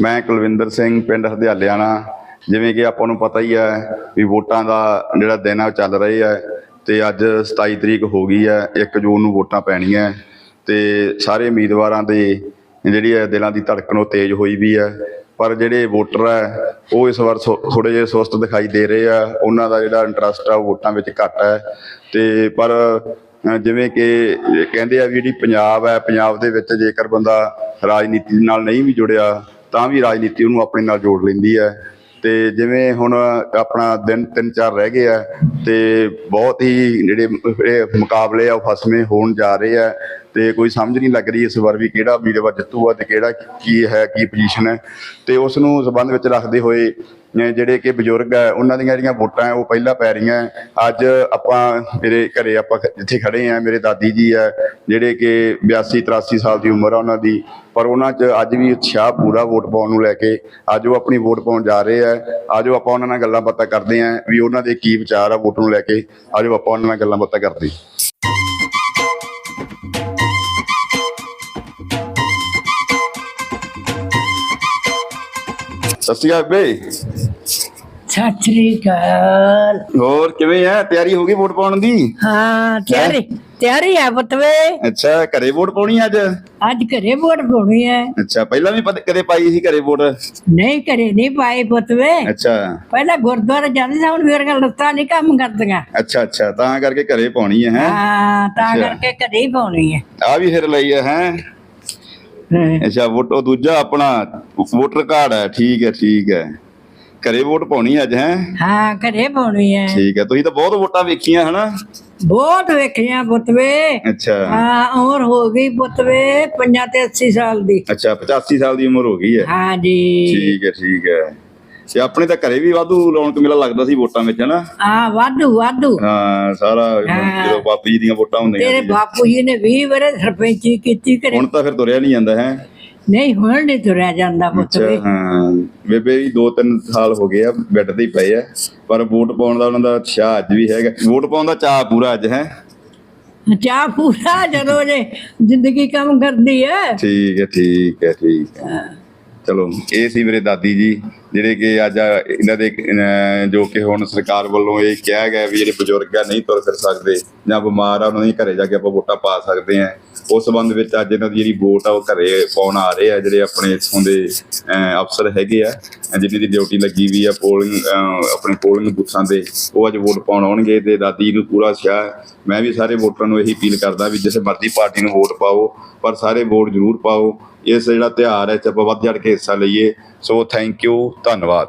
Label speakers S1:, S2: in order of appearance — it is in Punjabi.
S1: ਮੈਂ ਕੁਲਵਿੰਦਰ ਸਿੰਘ ਪਿੰਡ ਹਰਦਿਆਲਿਆਣਾ, ਜਿਵੇਂ ਕਿ ਆਪਾਂ ਨੂੰ ਪਤਾ ਹੀ ਹੈ ਵੀ ਵੋਟਾਂ ਦਾ ਜਿਹੜਾ ਦਿਨ ਆ ਉਹ ਚੱਲ ਰਹੇ ਹੈ ਤੇ ਅੱਜ 27 ਤਰੀਕ ਹੋ ਗਈ ਹੈ 1 ਜੂਨ ਨੂੰ ਵੋਟਾਂ ਪੈਣੀਆਂ ਹੈ ਤੇ ਸਾਰੇ ਉਮੀਦਵਾਰਾਂ ਦੇ ਜਿਹੜੀ ਹੈ ਦਿਲਾਂ ਦੀ ਧੜਕਣ ਉਹ ਤੇਜ਼ ਹੋਈ ਵੀ ਹੈ। ਪਰ ਜਿਹੜੇ ਵੋਟਰ ਹੈ, ਉਹ ਇਸ ਵਾਰ ਥੋੜੇ ਜਿਹੇ ਸੁਸਤ ਦਿਖਾਈ ਦੇ ਰਹੇ ਆ, ਉਹਨਾਂ ਦਾ ਜਿਹੜਾ ਇੰਟਰਸਟ ਆ ਉਹ ਵੋਟਾਂ ਵਿੱਚ ਘੱਟ ਹੈ ਤੇ ਪਰ ਜਿਵੇਂ ਕਿ ਕਹਿੰਦੇ ਆ ਵੀ ਜਿਹੜੀ ਪੰਜਾਬ ਹੈ, ਪੰਜਾਬ ਦੇ ਵਿੱਚ ਜੇਕਰ ਬੰਦਾ ਰਾਜਨੀਤੀ ਨਾਲ ਨਹੀਂ ਵੀ ਜੁੜਿਆ ਤਾਂ ਵੀ ਰਾਜਨੀਤੀ ਉਹਨੂੰ ਆਪਣੇ ਨਾਲ ਜੋੜ ਲੈਂਦੀ ਹੈ। ਤੇ ਜਿਵੇਂ ਹੁਣ ਆਪਣਾ ਦਿਨ ਤਿੰਨ ਚਾਰ ਰਹਿ ਗਏ ਆ, ਤੇ ਬਹੁਤ ਹੀ ਜਿਹੜੇ ਇਹ ਮੁਕਾਬਲੇ ਆ, ਉਹ ਫਸਵੇਂ ਹੋਣ ਜਾ ਰਹੇ ਆ। ਤੇ ਕੋਈ ਸਮਝ ਨਹੀਂ ਲੱਗ ਰਹੀ ਇਸ ਵਾਰ ਵੀ ਕਿਹੜਾ ਉਮੀਦਵਾਰ ਜਿੱਤੂਗਾ ਤੇ ਕਿਹੜਾ ਕੀ ਹੈ, ਕੀ ਪੋਜੀਸ਼ਨ ਹੈ। ਤੇ ਉਸ ਨੂੰ ਸਬੰਧ ਵਿੱਚ ਰੱਖਦੇ ਹੋਏ ਜਿਹੜੇ ਕਿ ਬਜ਼ੁਰਗ ਹੈ, ਉਹਨਾਂ ਦੀਆਂ ਜਿਹੜੀਆਂ ਵੋਟਾਂ ਉਹ ਪਹਿਲਾਂ ਪੈ ਰਹੀਆਂ ਅੱਜ ਆਪਾਂ ਮੇਰੇ ਘਰੇ ਆਪਾਂ ਜਿੱਥੇ ਖੜੇ ਆ ਮੇਰੇ ਦਾਦੀ ਜੀ ਹੈ, ਜਿਹੜੇ ਕਿ 82 83 ਸਾਲ ਦੀ ਉਮਰ ਆ ਉਹਨਾਂ ਦੀ। ਪਰ ਉਹਨਾਂ 'ਚ ਅੱਜ ਵੀ ਉਤਸ਼ਾਹ ਪੂਰਾ ਵੋਟ ਪਾਉਣ ਨੂੰ ਲੈ ਕੇ, ਅੱਜ ਉਹ ਆਪਣੀ ਵੋਟ ਪਾਉਣ ਜਾ ਰਹੇ ਆ ਉਹ ਆਪਾਂ ਉਹਨਾਂ ਨਾਲ ਗੱਲਾਂ ਬਾਤਾਂ ਕਰਦੇ ਆਂ ਵੀ ਉਹਨਾਂ ਦੇ ਕੀ ਵਿਚਾਰ ਆ ਵੋਟ ਨੂੰ ਲੈ ਕੇ। ਆਜੋ ਆਪਾਂ ਉਹਨਾਂ ਨਾਲ ਗੱਲਾਂ ਬਾਤਾਂ ਕਰਦੇ ਸਤਿ ਸ਼੍ਰੀ ਅਕਾਲ ਬੇ
S2: ਸਤਿ ਸ੍ਰੀ ਅਕਾਲ।
S1: ਹੋਰ ਕਿਵੇਂ ਆ? ਤਿਆਰੀ ਹੋ ਗਈ ਵੋਟ ਪਾਉਣ ਦੀ?
S2: ਹਾਂ ਤਿਆਰੀ ਤਿਆਰੀ ਹੈ ਪੁੱਤਵੇ
S1: ਅੱਛਾ ਘਰੇ ਵੋਟ ਪਾਉਣੀ ਅੱਜ?
S2: ਅੱਜ ਘਰੇ ਵੋਟ ਪਾਉਣੀ ਹੈ
S1: ਅੱਛਾ ਪਹਿਲਾਂ ਵੀ ਪਤ- ਕਦੇ ਪਾਈ ਸੀ ਘਰੇ ਵੋਟ?
S2: ਨਹੀਂ ਘਰੇ ਨਹੀਂ ਪਾਈ ਪੁੱਤਵੇ
S1: ਅੱਛਾ।
S2: ਪਹਿਲਾਂ ਗੁਰਦੁਆਰੇ ਜਾਂਦੇ ਸੀ ਹੁਣ ਮੇਰੇ ਕੋਲ ਲੱਤਾਂ ਨਹੀਂ ਕੰਮ ਕਰਦੀਆਂ।
S1: ਅੱਛਾ ਅੱਛਾ ਤਾਂ ਕਰਕੇ ਘਰੇ ਪਾਉਣੀ ਹੈ ਹੈ?
S2: ਹਾਂ ਤਾਂ
S1: ਅੱਛਾ।
S2: ਕਰਕੇ ਘਰੇ ਹੀ ਪਾਉਣੀ ਹੈ
S1: ਆ ਵੀ ਫਿਰ ਲਈ ਹੈ ਹਾਂ। ਅੱਛਾ ਵੋਟ ਉਹ ਦੂਜਾ ਆਪਣਾ ਵੋਟਰ ਕਾਰਡ ਹੈ। ਠੀਕ ਹੈ ਠੀਕ ਹੈ। ਘਰੇ ਵੋਟ ਪਾਉਣੀ ਅੱਜ ਹੈ?
S2: ਹਾਂ ਘਰੇ ਪਾਉਣੀ ਹੈ।
S1: ਠੀਕ ਹੈ ਤੁਸੀਂ ਤਾਂ ਬਹੁਤ ਵੋਟਾਂ ਵੇਖੀਆਂ ਹਨਾ?
S2: ਬਹੁਤ ਵੇਖੀਆਂ ਪੁੱਤਵੇ
S1: ਅੱਛਾ।
S2: ਹਾਂ ਉਮਰ ਹੋ ਗਈ ਪੁੱਤਵੇ 50 ਤੇ 80 ਸਾਲ ਦੀ।
S1: ਅੱਛਾ 85 ਸਾਲ ਦੀ ਉਮਰ ਹੋ ਗਈ ਹੈ।
S2: ਹਾਂ ਜੀ।
S1: ਠੀਕ ਹੈ ਠੀਕ ਹੈ। ਤੇ ਆਪਣੇ ਤਾਂ ਘਰੇ ਵੀ ਵਾਧੂ ਰੌਣਕ ਮੇਲਾ ਲੱਗਦਾ ਸੀ ਵੋਟਾਂ ਵਿੱਚ ਹਨਾ?
S2: ਹਾਂ ਵਾਧੂ ਵਾਧੂ।
S1: ਹਾਂ ਸਾਰਾ
S2: ਹਾਂ।
S1: ਜਦੋਂ ਬਾਪੂ ਜੀ ਦੀਆਂ ਵੋਟਾਂ ਹੁੰਦੀਆਂ
S2: ਤੇਰੇ
S1: ਸੀ।
S2: ਬਾਪੂ ਜੀ ਨੇ 20 ਵਰੇ ਸਰਪੰਚੀ ਕੀਤੀ ਘਰੇ
S1: ਹੁਣ ਤਾਂ ਫਿਰ ਤੁਰਿਆ ਨਹੀਂ ਜਾਂਦਾ ਹੈ?
S2: ਨਹੀਂ ਹੁਣ ਨਹੀਂ ਤੁਰਿਆ ਜਾਂਦਾ ਪੁੱਤ ਵੀ।
S1: ਹਾਂ। ਬੇਬੇ ਵੀ 2-3 ਸਾਲ ਹੋ ਗਏ ਆ ਬੈੱਡ ਤੇ ਹੀ ਪਏ ਆ। ਪਰ ਵੋਟ ਪਾਉਣ ਦਾ ਉਹਨਾਂ ਦਾ ਉਤਸ਼ਾਹ ਅੱਜ ਵੀ ਹੈਗਾ। ਵੋਟ ਪਾਉਣ ਦਾ ਚਾਹ ਪੂਰਾ ਅੱਜ ਹੈ?
S2: ਚਾਹ ਪੂਰਾ ਜਦੋਂ ਜੇ ਜ਼ਿੰਦਗੀ ਕੰਮ ਕਰਦੀ ਹੈ
S1: ਠੀਕ ਹੈ ਠੀਕ ਹੈ ਠੀਕ ਹੈ। ਚਲੋ, ਇਹ ਸੀ ਮੇਰੇ ਦਾਦੀ ਜੀ, ਜਿਹੜੇ ਕਿ ਅੱਜ ਇਹਨਾਂ ਦੇ ਜੋ ਕਿ ਹੁਣ ਸਰਕਾਰ ਵੱਲੋਂ ਇਹ ਕਿਹਾ ਗਿਆ ਵੀ ਜਿਹੜੇ ਬਜ਼ੁਰਗ ਆ, ਨਹੀਂ ਤੁਰ ਫਿਰ ਸਕਦੇ ਜਾਂ ਬਿਮਾਰ ਆ, ਉਹਨਾਂ ਦੀ ਘਰੇ ਜਾ ਕੇ ਆਪਾਂ ਵੋਟਾਂ ਪਾ ਸਕਦੇ ਆ। ਉਸ ਸੰਬੰਧ ਵਿੱਚ ਅੱਜ ਇਹਨਾਂ ਦੀ ਜਿਹੜੀ ਵੋਟ ਆ, ਉਹ ਘਰੇ ਪਾਉਣ ਆ ਰਹੇ ਆ, ਜਿਹੜੇ ਆਪਣੇ ਇੱਥੋਂ ਦੇ ਅਫਸਰ ਹੈਗੇ ਆ ਜਿਹਨਾਂ ਦੀ ਡਿਊਟੀ ਲੱਗੀ ਵੀ ਆ ਪੋਲਿੰਗ ਆਪਣੇ ਪੋਲਿੰਗ ਬੂਥਾਂ 'ਤੇ, ਉਹ ਅੱਜ ਵੋਟ ਪਾਉਣ ਆਉਣਗੇ ਤੇ ਦਾਦੀ ਨੂੰ ਪੂਰਾ ਸਿਆ। ਮੈਂ ਵੀ ਸਾਰੇ ਵੋਟਰਾਂ ਨੂੰ ਇਹੀ ਅਪੀਲ ਕਰਦਾ ਵੀ ਜਿਸੇ ਮਰਜ਼ੀ ਪਾਰਟੀ ਨੂੰ ਵੋਟ ਪਾਓ, ਪਰ ਸਾਰੇ ਵੋਟ ਜ਼ਰੂਰ ਪਾਓ। ਇਸ ਜਿਹੜਾ ਤਿਉਹਾਰ ਹੈ ਚ ਆਪਾਂ ਵੱਧ ਚੜ ਕੇ ਹਿੱਸਾ ਲਈਏ। ਸੋ ਥੈਂਕ ਯੂ ਧੰਨਵਾਦ।